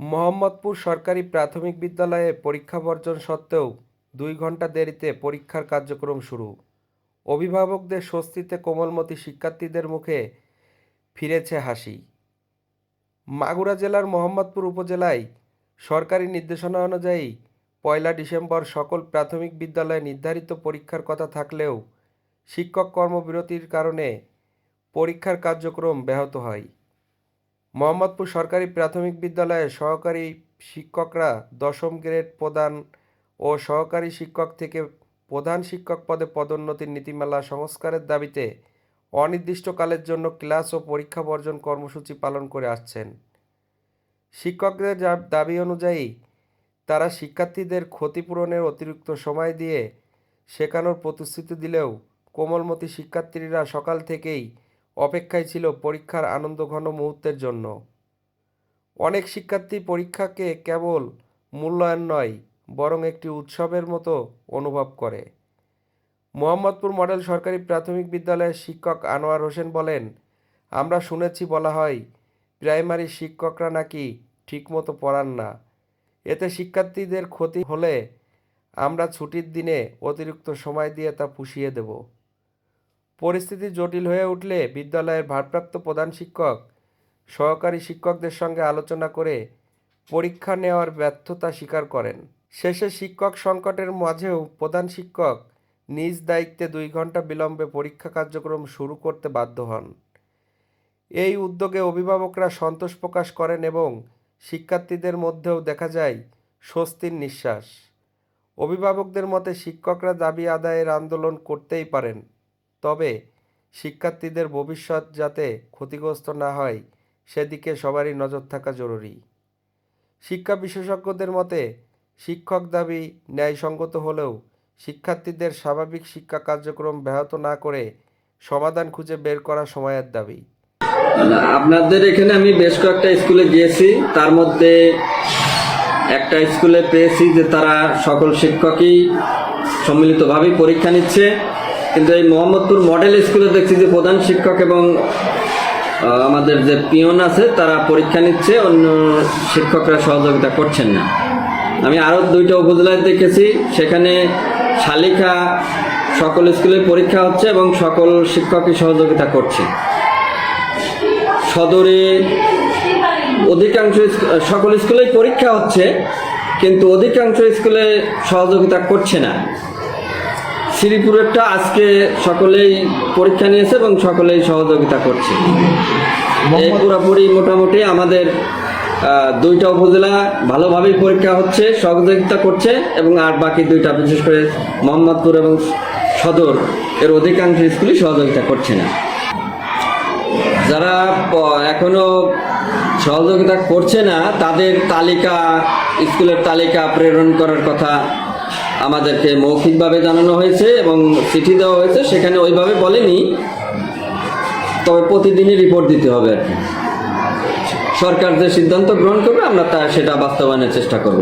মোহাম্মদপুর সরকারি প্রাথমিক বিদ্যালয়ে পরীক্ষা বর্জন সত্ত্বেও দুই ঘণ্টা দেরিতে পরীক্ষার কার্যক্রম শুরু। অভিভাবকদের স্বস্তিতে কোমলমতি শিক্ষার্থীদের মুখে ফিরেছে হাসি। মাগুরা জেলার মোহাম্মদপুর উপজেলায় সরকারি নির্দেশনা অনুযায়ী পয়লা ডিসেম্বর সকল প্রাথমিক বিদ্যালয়ে নির্ধারিত পরীক্ষার কথা থাকলেও শিক্ষক কর্মবিরতির কারণে পরীক্ষার কার্যক্রম ব্যাহত হয়। মোহাম্মদপুর সরকারি প্রাথমিক বিদ্যালয়ে সহকারী শিক্ষকরা দশম গ্রেড প্রদান ও সহকারী শিক্ষক থেকে প্রধান শিক্ষক পদে পদোন্নতির নীতিমালা সংস্কারের দাবিতে অনির্দিষ্টকালের জন্য ক্লাস ও পরীক্ষা বর্জন কর্মসূচি পালন করে আসছেন। শিক্ষকদের দাবি অনুযায়ী তারা শিক্ষার্থীদের ক্ষতিপূরণের অতিরিক্ত সময় দিয়ে শেখানোর প্রতিশ্রুতি দিলেও কোমলমতি শিক্ষার্থীরা সকাল থেকেই অপেক্ষায় ছিল পরীক্ষার আনন্দঘন মুহূর্তের জন্য। অনেক শিক্ষার্থী পরীক্ষাকে কেবল মূল্যায়ন নয়, বরং একটি উৎসবের মতো অনুভব করে। মোহাম্মদপুর মডেল সরকারি প্রাথমিক বিদ্যালয়ের শিক্ষক আনোয়ার হোসেন বলেন, আমরা শুনেছি বলা হয়, প্রাইমারি শিক্ষকরা নাকি ঠিকমতো পড়ান না। এতে শিক্ষার্থীদের ক্ষতি হলে আমরা ছুটির দিনে অতিরিক্ত সময় দিয়ে তা পুষিয়ে দেব। পরিস্থিতি জটিল হয়ে উঠলে বিদ্যালয়ের ভারপ্রাপ্ত প্রধান শিক্ষক, সহকারী শিক্ষকদের সঙ্গে আলোচনা করে পরীক্ষা নেওয়ার ব্যর্থতা স্বীকার করেন। শেষে শিক্ষক সংকটের মাঝেও প্রধান শিক্ষক নিজ দায়িত্বে দুই ঘণ্টা বিলম্বে পরীক্ষা কার্যক্রম শুরু করতে বাধ্য হন। এই উদ্যোগে অভিভাবকরা সন্তোষ প্রকাশ করেন এবং শিক্ষার্থীদের মধ্যেও দেখা যায় স্বস্তির নিঃশ্বাস। অভিভাবকদের মতে শিক্ষকরা দাবি আদায়ের আন্দোলন করতেই পারেন। তবে শিক্ষার্থীদের ভবিষ্যৎ যাতে ক্ষতিগ্রস্ত না হয়, সেদিকে সবারই নজর থাকা জরুরি। শিক্ষা বিশেষজ্ঞদের মতে, শিক্ষক দাবি ন্যায়সঙ্গত হলেও শিক্ষার্থীদের স্বাভাবিক শিক্ষা কার্যক্রম ব্যাহত না করে সমাধান খুঁজে বের করা সময়ের দাবি। আপনাদের এখানে আমি বেশ কয়েকটা স্কুলে গিয়েছি, তার মধ্যে একটা স্কুলে পেয়েছি যে তারা সকল শিক্ষকই সম্মিলিতভাবেই পরীক্ষা নিচ্ছে। কিন্তু এই মোহাম্মদপুর মডেল স্কুলে দেখছি যে প্রধান শিক্ষক এবং আমাদের যে পিয়ন আছে, তারা পরীক্ষা নিচ্ছে, অন্য শিক্ষকরা সহযোগিতা করছেন না। আমি আরও দুইটা উপজেলায় দেখেছি, সেখানে শালিকা সকল স্কুলে পরীক্ষা হচ্ছে এবং সকল শিক্ষকই সহযোগিতা করছে। সদরে অধিকাংশ সকল স্কুলেই পরীক্ষা হচ্ছে, কিন্তু অধিকাংশ স্কুলে সহযোগিতা করছে না। শ্রীপুরেরটা আজকে সকলেই পরীক্ষা নিয়েছে এবং সকলেই সহযোগিতা করছে। এই পুরোপুরি মোটামুটি আমাদের দুইটা উপজেলা ভালোভাবেই পরীক্ষা হচ্ছে সহযোগিতা করছে এবং আর বাকি দুইটা বিশেষ করে মোহাম্মদপুর এবং সদর এর অধিকাংশ স্কুলই সহযোগিতা করছে না। যারা এখনও সহযোগিতা করছে না তাদের তালিকা স্কুলের তালিকা প্রেরণ করার কথা আমাদেরকে মৌখিকভাবে জানানো হয়েছে এবং চিঠি দেওয়া হয়েছে, সেখানে ওইভাবে বলেনি। তবে প্রতিদিনই রিপোর্ট দিতে হবে আর কি। সরকার যে সিদ্ধান্ত গ্রহণ করবে, আমরা তা, সেটা বাস্তবায়নের চেষ্টা করব।